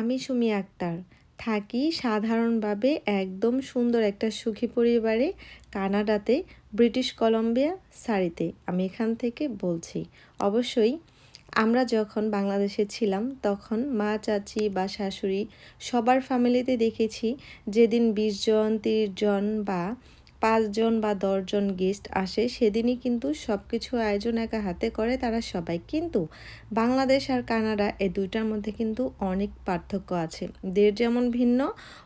আমি সুমি আক্তার। থাকি সাধারণভাবে একদম সুন্দর একটা সুখী পরিবারে, কানাডাতে, ব্রিটিশ কলম্বিয়া, সারিতে। আমি এখান থেকে বলছি। অবশ্যই আমরা যখন বাংলাদেশে ছিলাম, তখন মা, চাচি বা শাশুড়ি সবার ফ্যামিলিতে দেখেছি, যেদিন বিশ জন, তিরিশ জন বা পাঁচজন বা দশজন গেস্ট আসে, সেদিনই কিন্তু সব কিছু আয়োজন একা হাতে করে তারা সবাই। কিন্তু বাংলাদেশ আর কানাডা এই দুইটার মধ্যে কিন্তু অনেক পার্থক্য আছে। দের যেমন ভিন্ন,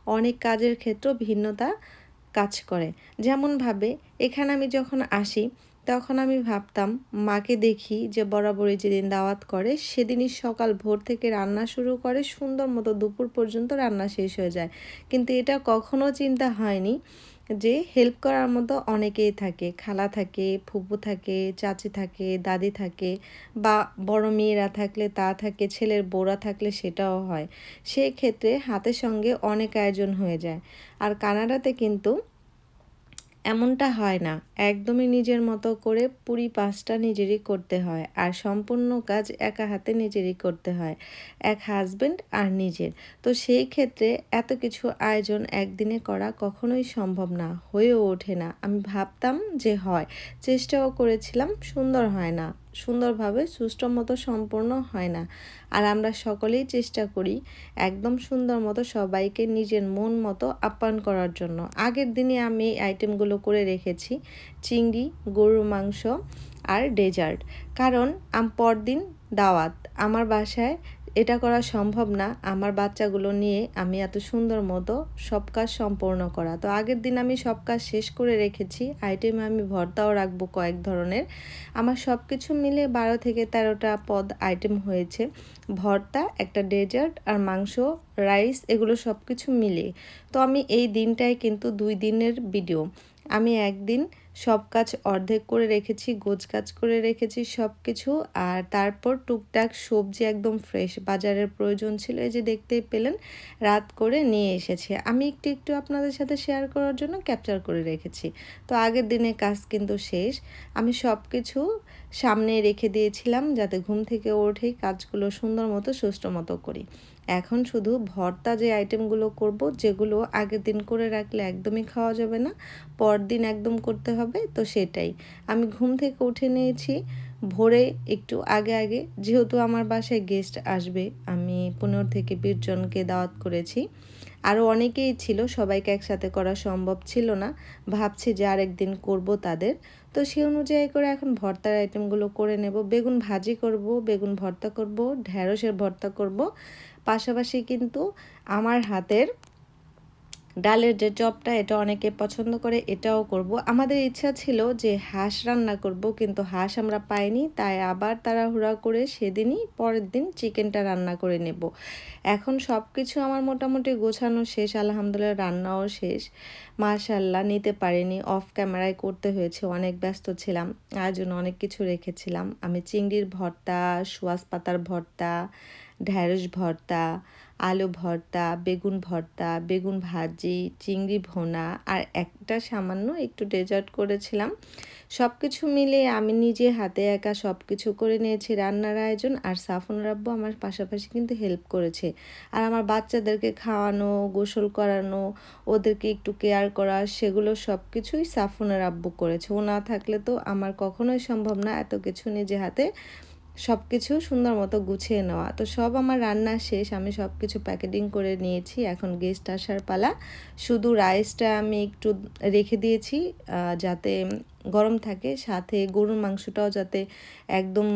অনেক কাজের ক্ষেত্রেও ভিন্নতা কাজ করে। যেমনভাবে এখানে আমি যখন আসি, তখন আমি ভাবতাম, মাকে দেখি যে বরাবরই যেদিন দাওয়াত করে, সেদিনই সকাল ভোর থেকে রান্না শুরু করে, সুন্দর মতো দুপুর পর্যন্ত রান্না শেষ হয়ে যায়। কিন্তু এটা কখনো চিন্তা হয়নি। যে হেল্প করার মতো অনেকেই থাকে। খালা থাকে, ফুপু থাকে, চাচি থাকে, দাদি থাকে বা বড় মেয়েরা থাকলে তা থাকে, ছেলের বোরা থাকলে সেটাও হয়। সেই ক্ষেত্রে হাতের সঙ্গে অনেক আয়োজন হয়ে যায়। আর কানাডাতে কিন্তু এমনটা হয় না। একদমই নিজের মতো করে পুরি পাঁচটা নিজেরই করতে হয় আর সম্পূর্ণ কাজ একা হাতে নিজেরই করতে হয়, এক হাজব্যান্ড আর নিজের। তো সেই ক্ষেত্রে এত কিছু আয়োজন একদিনে করা কখনোই সম্ভব না, হয়েও ওঠে না। আমি ভাবতাম যে হয়, চেষ্টাও করেছিলাম, সুন্দর হয় না। সুন্দরভাবে সুষ্ঠ মতো সম্পূর্ণ হয় না। আর আমরা সকলেই চেষ্টা করি একদম সুন্দর মতো সবাইকে নিজের মন মতো আপ্যায়ন করার জন্য। আগের দিনে আমি এই আইটেমগুলো করে রেখেছি, চিংড়ি, গরুর মাংস আর ডেজার্ট। কারণ আম পরদিন দাওয়াত। আমার বাসায় এটা করা সম্ভব না। আমার বাচ্চাগুলো নিয়ে আমি এত সুন্দর মতো সব কাজ সম্পূর্ণ করা। তো আগের দিন আমি সব কাজ শেষ করে রেখেছি। আইটেমে আমি ভর্তাও রাখব কয়েক ধরনের। আমার সব কিছু মিলে বারো থেকে তেরোটা পদ আইটেম হয়েছে। ভর্তা, একটা ডেজার্ট আর মাংস রাইস এগুলো সব কিছু মিলে তো আমি এই দিনটায় কিন্তু দুই দিনের ভিডিও আমি একদিন সব কাজ অর্ধেক করে রেখেছি, গোছ কাজ করে রেখেছি সব কিছু আর তারপর টুকটাক সবজি একদম ফ্রেশ বাজারের প্রয়োজন ছিল, এই যে দেখতেই পেলেন, রাত করে নিয়ে এসেছে। আমি একটু একটু আপনাদের সাথে শেয়ার করার জন্য ক্যাপচার করে রেখেছি। তো আগের দিনে কাজ কিন্তু শেষ, আমি সব কিছু সামনে রেখে দিয়েছিলাম যাতে ঘুম থেকে উঠেই কাজগুলো সুন্দর মতো, সুষ্ঠু মতো করি। এখন শুধু ভর্তা যে আইটেমগুলো করব, যেগুলো আগের দিন করে রাখলে একদমই খাওয়া যাবে না, পরদিন একদম করতে হবে, তো সেটাই। আমি ঘুম থেকে উঠে নিয়েছি, ভোরে একটু আগে আগে, যেহেতু আমার বাসায় গেস্ট আসবে, আমি পনেরো থেকে বিশ জনকে দাওয়াত করেছি। আরও অনেকেই ছিল, সবাইকে একসাথে করা সম্ভব ছিল না। ভাবছি যে আরেকদিন করব তাদের। তো সে অনুযায়ী করে এখন ভর্তার আইটেমগুলো করে নেব। বেগুন ভাজি করব, বেগুন ভর্তা করব, ঢ্যাঁড়সের ভর্তা করব। পাশাপাশি কিন্তু আমার হাতের ডালের যে চপটা এটা অনেকে পছন্দ করে, এটাও করব। আমাদের ইচ্ছা ছিল যে হাঁস রান্না করব, কিন্তু হাঁস আমরা পাইনি, তাই আবার তাড়াহুড়া করে সেদিনই পরের দিন চিকেনটা রান্না করে নেব। এখন সব কিছু আমার মোটামুটি গোছানো শেষ, আলহামদুলিল্লাহ রান্নাও শেষ। মাশাল্লাহ নিতে পারিনি অফ ক্যামেরায় করতে হয়েছে, অনেক ব্যস্ত ছিলাম আর জন্য অনেক কিছু রেখেছিলাম। আমি চিংড়ির ভর্তা সোয়াস পাতার ভর্তা, ঢ্যাঁড়স ভর্তা আলু ভর্তা, বেগুন ভর্তা, বেগুন ভাজি, চিংড়ি ভোনা আর একটা সামান্য একটু ডেজার্ট করেছিলাম। সব কিছু মিলে আমি নিজে হাতে একা সব কিছু করে নিয়েছি। রান্নার আয়োজন আর সাফন রাব্বু আমার পাশাপাশি কিন্তু হেল্প করেছে। আর আমার বাচ্চাদেরকে খাওয়ানো, গোসল করানো, ওদেরকে একটু কেয়ার করা, সেগুলো সব কিছুই সাফনের আব্বু করেছে। ও না থাকলে তো আমার কখনোই সম্ভব না। এত কিছু নিজে হাতে সব কিছু সুন্দর মতো গুছিয়ে নেওয়া। তো সব আমার রান্না শেষ, আমি সব কিছু প্যাকেটিং করে নিয়েছি। এখন গেস্ট আসার পালা। শুধু রাইসটা আমি একটু রেখে দিয়েছি যাতে গরম থাকে। সাথে গরুর মাংসটাও যাতে একদম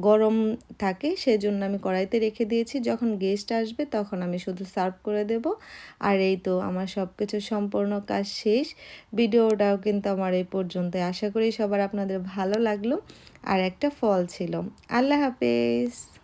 গরম থাকে, সেজন্য আমি কড়াইতে রেখে দিয়েছি। যখন গেস্ট আসবে, তখন আমি শুধু সার্ভ করে দেব। আর এই তো আমার সব কিছু সম্পূর্ণ কাজ শেষ। ভিডিওটাও কিন্তু আমার এই পর্যন্ত আশা করি সবার আপনাদের ভালো লাগল। আর একটা ফল ছিল। আল্লাহ হাফেজ।